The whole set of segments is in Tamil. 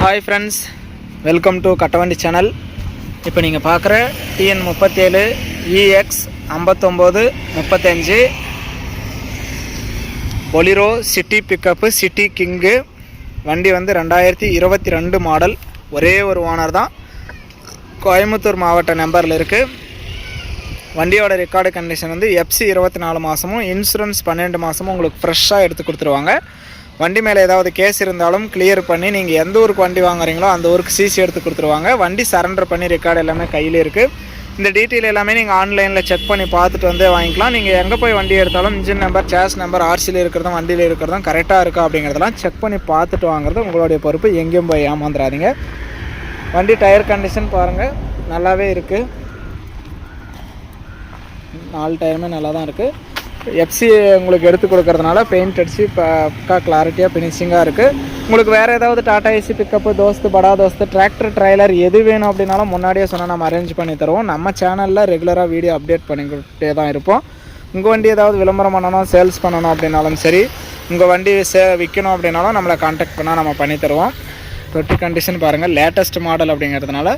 Hi friends welcome to Kattavandi channel இப்போ நீங்கள் பார்க்குற டிஎன் முப்பத்தேழு இஎக்ஸ் ஐம்பத்தொம்போது முப்பத்தஞ்சு Bolero city pickup city king வண்டி வந்து ரெண்டாயிரத்தி இருபத்தி ரெண்டு மாடல் ஒரே ஒரு ஓனர் தான். கோயம்புத்தூர் மாவட்ட நம்பரில் இருக்குது வண்டியோட ரெக்கார்டு கண்டிஷன் வந்து எஃப்சி இருபத்தி நாலு மாதமும் இன்சூரன்ஸ் பன்னெண்டு மாதமும் உங்களுக்கு ஃப்ரெஷ்ஷாக எடுத்து கொடுத்துருவாங்க. வண்டி மேலே ஏதாவது கேஸ் இருந்தாலும் கிளியர் பண்ணி நீங்கள் எந்த ஊருக்கு வண்டி வாங்குறீங்களோ அந்த ஊருக்கு சிசி எடுத்து கொடுத்துருவாங்க. வண்டி சரண்டர் பண்ணி ரெக்கார்டு எல்லாமே கையில் இருக்குது இந்த டீட்டெயில் எல்லாமே நீங்கள் ஆன்லைனில் செக் பண்ணி பார்த்துட்டு வந்து வாங்கிக்கலாம். நீங்கள் எங்கே போய் வண்டி எடுத்தாலும் இன்ஜின் நம்பர் சேஸ் நம்பர் ஆர்சியில் இருக்கிறதும் வண்டியில் இருக்கிறதும் கரெக்டாக இருக்கா அப்படிங்கிறதெல்லாம் செக் பண்ணி பார்த்துட்டு வாங்குறது உங்களுடைய பொறுப்பு. எங்கேயும் போய் ஏமாந்துடாதீங்க வண்டி டயர் கண்டிஷன் பாருங்கள் நல்லாவே இருக்குது நாலு டயருமே நல்லா தான் இருக்குது எஃப்சி உங்களுக்கு எடுத்து கொடுக்கறதுனால பெயிண்ட் அடித்து பக்கா கிளாரிட்டியாக ஃபினிஷிங்காக இருக்குது உங்களுக்கு வேறு ஏதாவது டாடா ஏசி பிக்கப்பு தோஸ்து படா தோஸ்து டிராக்டர் ட்ரைலர் எது வேணும் அப்படின்னாலும் முன்னாடியே சொன்னால் நம்ம அரேஞ்ச் பண்ணி தருவோம். நம்ம சேனலில் ரெகுலராக வீடியோ அப்டேட் பண்ணிக்கிட்டே தான் இருப்போம். உங்கள் வண்டி ஏதாவது விளம்பரம் பண்ணணும் சேல்ஸ் பண்ணணும் அப்படின்னாலும் சரி உங்கள் வண்டி சே விற்கணும் அப்படின்னாலும் நம்மளை காண்டாக்ட் பண்ணால் நம்ம பண்ணி தருவோம். தொட்டி கண்டிஷன் பாருங்கள் லேட்டஸ்ட் மாடல் அப்படிங்கிறதுனால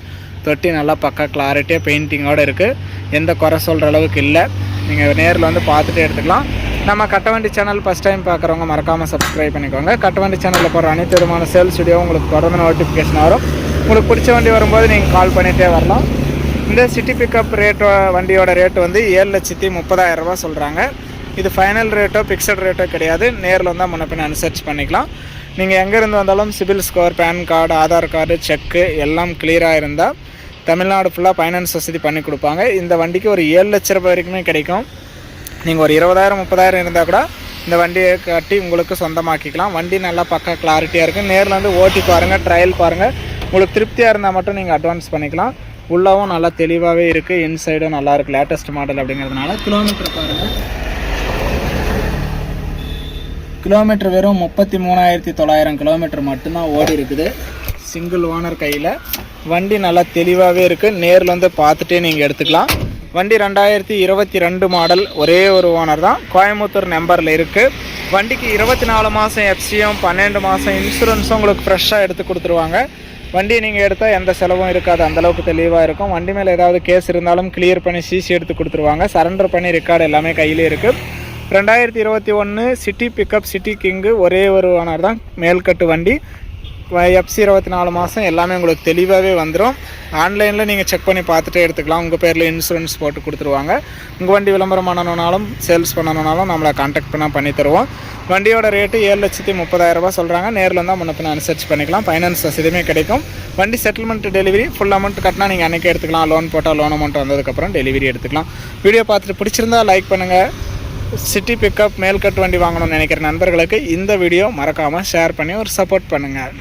தொட்டி நல்லா பக்கா கிளாரிட்டியாக பெயிண்டிங்கோடு இருக்குது எந்த குறை சொல்கிற அளவுக்கு இல்லை. நீங்கள் நேரில் வந்து பார்த்துட்டே எடுத்துக்கலாம். நம்ம கட்டவண்டி சேனல் ஃபஸ்ட் டைம் பார்க்குறவங்க மறக்காமல் சப்ஸ்கிரைப் பண்ணிக்கோங்க. கட்டவண்டி சேனலில் போகிற அனைத்து விதமான சேல்ஸ் வீடியோ உங்களுக்கு தொடர்ந்து நோட்டிஃபிகேஷன் வரும். உங்களுக்கு பிடிச்ச வண்டி வரும்போது நீங்கள் கால் பண்ணிகிட்டே வரலாம். இந்த சிட்டி பிக்கப் ரேட்டோ வண்டியோட ரேட் வந்து ஏழு லட்சத்தி முப்பதாயிரரூபா சொல்கிறாங்க இது ஃபைனல் ரேட்டோ ஃபிக்ஸட் ரேட்டோ கிடையாது. நேரில் வந்தால் முன்ன பின்ன அனுசரிச்சு பண்ணிக்கலாம். நீங்கள் எங்கேருந்து வந்தாலும் CIBIL score PAN card Aadhaar card check எல்லாம் கிளியராக இருந்தால் தமிழ்நாடு ஃபுல்லாக ஃபைனான்ஸ் வசதி பண்ணி கொடுப்பாங்க. இந்த வண்டிக்கு ஒரு ஏழு லட்ச ரூபாய் வரைக்குமே கிடைக்கும். நீங்கள் ஒரு இருபதாயிரம் முப்பதாயிரம் இருந்தால் கூட இந்த வண்டியை கட்டி உங்களுக்கு சொந்தமாக்கிக்கலாம். வண்டி நல்லா பக்கா கிளாரிட்டியாக இருக்குது நேரில் வந்து ஓட்டி பாருங்கள் ட்ரையல் பாருங்கள் உங்களுக்கு திருப்தியாக இருந்தால் மட்டும் நீங்கள் அட்வான்ஸ் பண்ணிக்கலாம். உள்ளவும் நல்லா தெளிவாகவே இருக்குது இன்சைடும் நல்லா இருக்குது லேட்டஸ்ட் மாடல் அப்படிங்கிறதுனால கிலோமீட்டர் பாருங்கள் கிலோமீட்டர் வெறும் முப்பத்தி மூணாயிரத்தி தொள்ளாயிரம் கிலோமீட்டர் மட்டும்தான் ஓடி இருக்குது. சிங்கிள் ஓனர் கையில். வண்டி நல்லா தெளிவாகவே இருக்குது நேரில் வந்து பார்த்துட்டே நீங்கள் எடுத்துக்கலாம். வண்டி ரெண்டாயிரத்தி இருபத்தி ரெண்டு மாடல் ஒரே ஒரு ஓனர் தான். கோயம்புத்தூர் நம்பரில் இருக்குது வண்டிக்கு இருபத்தி நாலு மாதம் எஃப்சியும் பன்னெண்டு மாதம் இன்சூரன்ஸும் உங்களுக்கு ஃப்ரெஷ்ஷாக எடுத்து கொடுத்துருவாங்க. வண்டியை நீங்கள் எடுத்தால் எந்த செலவும் இருக்காது. அந்தளவுக்கு தெளிவாக இருக்கும். வண்டி மேலே ஏதாவது கேஸ் இருந்தாலும் கிளியர் பண்ணி சிசி எடுத்து கொடுத்துருவாங்க. சரண்டர் பண்ணி ரெக்கார்டு எல்லாமே கையிலே இருக்குது ரெண்டாயிரத்தி இருபத்தி ஒன்று சிட்டி பிக்கப் சிட்டி கிங்கு ஒரே ஒரு ஓனர் தான். மேல்கட்டு வண்டி. எஃப்சி இருபத்தி நாலு மாதம் எல்லாமே உங்களுக்கு தெளிவாகவே வந்துடும் ஆன்லைனில் நீங்கள் செக் பண்ணி பார்த்துட்டே எடுத்துக்கலாம். உங்கள் பேரில் இன்சூரன்ஸ் போட்டு கொடுத்துருவாங்க. உங்கள் வண்டி விளம்பரம் பண்ணணுனாலும் சேல்ஸ் பண்ணணுனாலும் நம்மளை காண்டாக்ட் பண்ணால் பண்ணி தருவோம். வண்டியோட ரேட்டு ஏழு லட்சத்தி முப்பதாயிரரூபா சொல்கிறாங்க நேரில் இருந்தால் முன்ன பின்ன அனுசரிச்சு பண்ணிக்கலாம். ஃபைனான்ஸ் வசதியுமே கிடைக்கும். வண்டி செட்டில்மெண்ட் டெலிவரி ஃபுல் அமௌண்ட் கட்டினா நீங்கள் அன்றைக்கி எடுத்துக்கலாம். லோன் போட்டால் லோன் அமௌண்ட் வந்ததுக்கப்புறம் டெலிவரி எடுத்துக்கலாம். வீடியோ பார்த்துட்டு பிடிச்சிருந்தா லைக் பண்ணுங்கள் சிட்டி பிக்கப் மேல்கட் வண்டி வாங்கணும்னு நினைக்கிற நண்பர்களுக்கு இந்த வீடியோ மறக்காமல் ஷேர் பண்ணி ஒரு சப்போர்ட் பண்ணுங்கள்